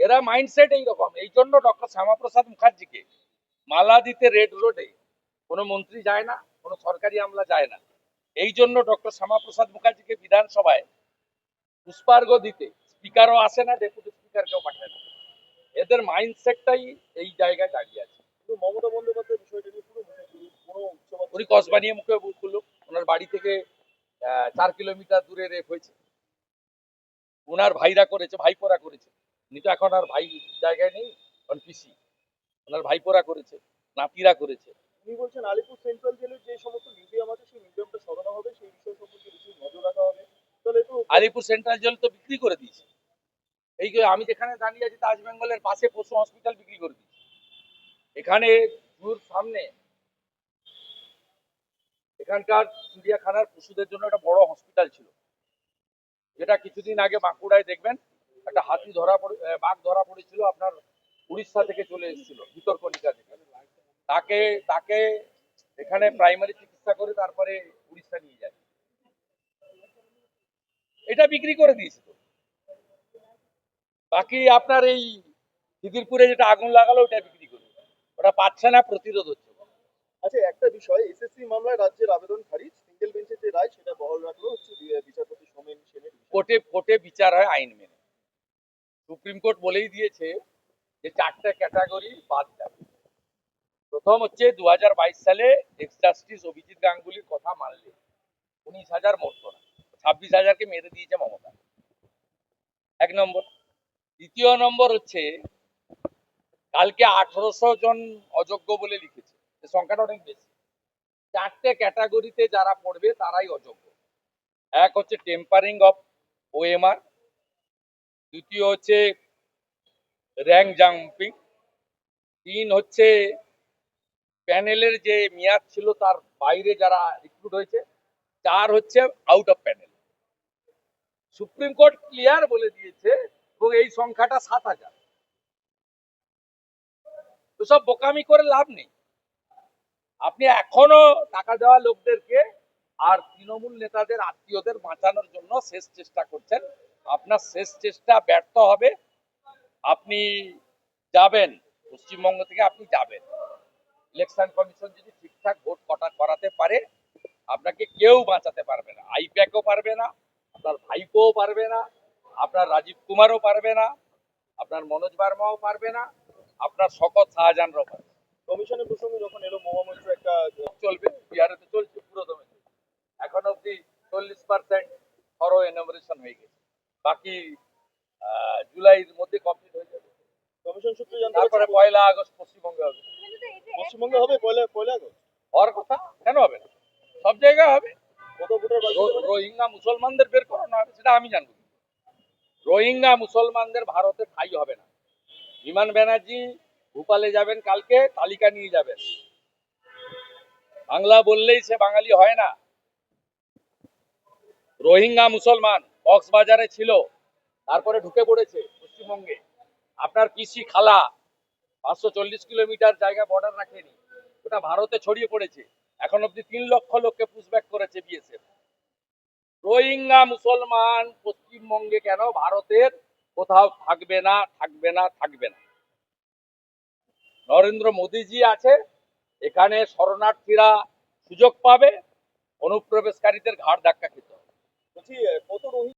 এরা মাইন্ডসেট এইরকম। এই জন্য ডক্টর শ্যামাপ্রসাদ মুখার্জিকে মালা দিতে রেড রোডে কোনো মন্ত্রী যায় না কোনো সরকারি আমলা যায় না। এই জন্য ডক্টর শ্যামাপ্রসাদ মুখার্জিকে বিধানসভায় পুষ্পার্ঘ দিতে স্পিকারও আসে না ডেপুটি স্পিকারকেও পাঠায় না। এদের মাইন্ডসেটটাই এই জায়গায় দাঁড়িয়ে আছে। কিন্তু মমতা বন্দ্যোপাধ্যায় বিষয়টা নিয়ে পুরো কোনো উনি কসবা নিয়ে মুখে খুললো। ওনার বাড়ি থেকে আহ, চার কিলোমিটার দূরে রেপ হয়েছে। ওনার ভাইরা করেছে ভাইপোরা করেছে। উনি তো এখন আর ভাই জায়গায় নেই এখন পিসি। ওনার ভাইপোরা করেছে নাতিরা করেছে। উনি বলছেন আলিপুর সেন্ট্রাল জেলের যে সমস্ত মিউজিয়াম আছে সেই মিউজিয়ামটা সরানো হবে সেই বিষয় সম্পর্কে বেশি নজর রাখা হবে। তাহলে তো আলিপুর সেন্ট্রাল জেল তো বিক্রি করে দিয়েছে। এই যে আমি যেখানে দাঁড়িয়ে আছি তাজ বেঙ্গলের পাশে পশু হসপিটাল বিক্রি করে দিয়েছে। এখানে জুর সামনে এখানকার চিড়িয়াখানার পশুদের জন্য একটা বড় হসপিটাল ছিল। যেটা কিছুদিন আগে বাঁকুড়ায় দেখবেন একটা হাতি ধরা পড়ে বাঘ ধরা পড়েছিল আপনার উড়িষ্যা থেকে চলে এসেছিল ভিতরকণিকা থেকে। তাকে তাকে এখানে প্রাইমারি চিকিৎসা করে তারপরে উড়িষ্যা নিয়ে যায়। এটা বিক্রি করে দিয়েছে তো। বাকি আপনার এই খিদিরপুরে যেটা আগুন লাগালো ওটা বিক্রি করে ওটা পাচ্ছে না প্রতিরোধ হচ্ছে। আচ্ছা একটা বিষয় এসএসসি মামলায় রাজ্যের আবেদন খারিজ সিঙ্গেল বেঞ্চের যে রায় সেটা বহাল রাখল হচ্ছে বিচারপতি সোমেন সেনের কোর্টে কোর্টে বিচার হয় আইন মেনে। সুপ্রিম কোর্ট বলেই দিয়েছে যে চারটে ক্যাটাগরি বাদ যাবে প্রথম হচ্ছে দু হাজার বাইশ সালে এক্স জাস্টিস অভিজিৎ গাঙ্গুলির কথা মানলে। উনিশ হাজার মরতো না। ছাব্বিশ হাজারকে মেরে দিয়েছে মমতা। এক নম্বর। দ্বিতীয় নম্বর হচ্ছে, কালকে আঠারোশো জন অযোগ্য বলে লিখেছে। সংখ্যাটা অনেক বেশি। চারটে ক্যাটাগরিতে যারা পড়বে তারাই অযোগ্য। এক হচ্ছে টেম্পারিং অফ ওএমআর দ্বিতীয় হচ্ছে র্যাঙ্ক জাম্পিং তিন হচ্ছে প্যানেলের যে মেয়াদ ছিল তার বাইরে যারা রিক্রুট হয়েছে, চার হচ্ছে out of panel supreme court clear বলে দিয়েছে এবং এই সংখ্যাটা সাত হাজার। সব বোকামি করে লাভ নেই। আপনি এখনও টাকা দেওয়া লোকদেরকে আর তৃণমূল নেতাদের আত্মীয়দের বাঁচানোর জন্য শেষ চেষ্টা করছেন আপনার শেষ চেষ্টা ব্যর্থ হবে। আপনি যাবেন, পশ্চিমবঙ্গ থেকে আপনি যাবেন। ইলেকশন কমিশন যদি ঠিকঠাক ভোট কটা করাতে পারে, আপনাকে কেউ বাঁচাতে পারবে না। আইপ্যাকও পারবে না, আপনার ভাইপোও পারবে না, আপনার রাজীব কুমারও পারবে না, আপনার মনোজ বার্মাও পারবে না, আপনার শকত শাহজাহানরাও পারবে কমিশনের প্রসঙ্গে যখন এলো মহামন্ত্র একটা চলবে বিহারে তো চলছে পুরো দমে চলছে। এখন অব্দি চল্লিশ পার্সেন্ট থরো এনামোরেশন হয়ে গেছে বাকি আহ, জুলাইয়ের মধ্যে কমপ্লিট হয়ে যাবে। কমিশন সূত্রে জানতে তারপরে পয়লা আগস্ট পশ্চিমবঙ্গে হবে। পশ্চিমবঙ্গে হবে পয়লা পয়লা আগস্ট? হওয়ার কথা? কেন হবে না? সব জায়গায় হবে? রোহিঙ্গা মুসলমানদের বের করো না হবে সেটা আমি জানব। রোহিঙ্গা মুসলমানদের ভারতে ঠাই হবে না। বিমান ব্যানার্জি ভূপালে যাবেন কালকে তালিকা নিয়ে যাবেন। বাংলা বললেই সে বাঙালি হয় না। রোহিঙ্গা মুসলমান কক্সবাজারে ছিল। তারপরে ঢুকে পড়েছে পশ্চিমবঙ্গে। আপনার পিসি খালা, পাঁচশো চল্লিশ কিলোমিটার জায়গা বর্ডার রাখেনি, ওটা ভারতে ছড়িয়ে পড়েছে। এখন অব্দি তিন লক্ষ লোককে পুশব্যাক করেছে বিএসএফ রোহিঙ্গা মুসলমান পশ্চিমবঙ্গে কেন ভারতের কোথাও থাকবে না থাকবে না থাকবে না? নরেন্দ্র মোদীজি আছে, এখানে শরণার্থীরা সুযোগ পাবে, অনুপ্রবেশকারীদের ঘাড় ধাক্কা খেতে হবে। কত রোহিঙ্গা